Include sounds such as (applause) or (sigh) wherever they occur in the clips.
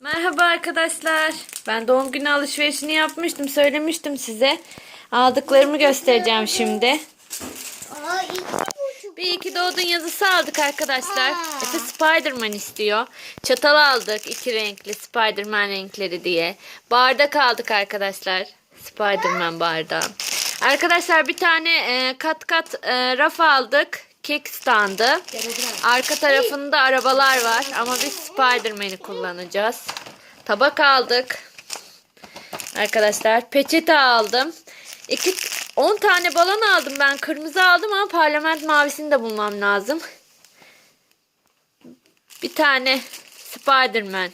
Merhaba arkadaşlar. Ben doğum günü alışverişini yapmıştım. Söylemiştim size. Aldıklarımı göstereceğim şimdi. Bir iki doğdun yazısı aldık arkadaşlar. Efe Spiderman istiyor. Çatal aldık. iki renkli Spiderman renkleri diye. Bardak aldık arkadaşlar. Spiderman bardağı. Arkadaşlar bir tane e, kat kat e, raf aldık. Kek standı. Arka tarafında arabalar var ama biz Spiderman'i kullanacağız. Tabak aldık. Arkadaşlar peçete aldım. İki, 10 tane balon aldım ben. Kırmızı aldım ama parlament mavisini de bulmam lazım. Bir tane Spiderman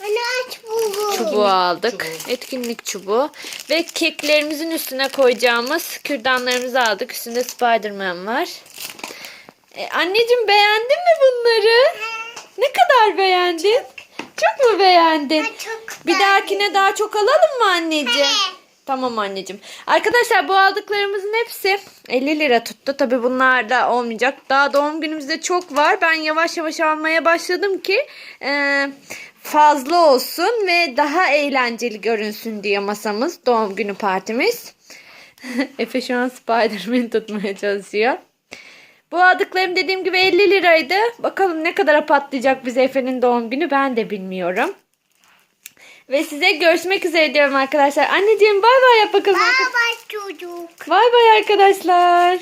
Anne aç buldum. çubuğu aldık. Etkinlik çubuğu. Ve keklerimizin üstüne koyacağımız kürdanlarımızı aldık. Üstünde Spiderman var. E, anneciğim beğendin mi bunları? Ne kadar beğendin? Çok mu beğendin? Çok Bir dahakine daha çok alalım mı anneciğim? Tamam anneciğim. Arkadaşlar bu aldıklarımızın hepsi 50 lira tuttu. Tabi bunlar da olmayacak. Daha doğum günümüzde çok var. Ben yavaş yavaş almaya başladım ki e, fazla olsun ve daha eğlenceli görünsün diye masamız. Doğum günü partimiz. (laughs) Efe şu an Spiderman'i tutmaya çalışıyor. Bu aldıklarım dediğim gibi 50 liraydı. Bakalım ne kadara patlayacak bize Efe'nin doğum günü ben de bilmiyorum. Ve size görüşmek üzere diyorum arkadaşlar. Anneciğim bay bay yap bakalım. Baba çocuk. Bay bay arkadaşlar.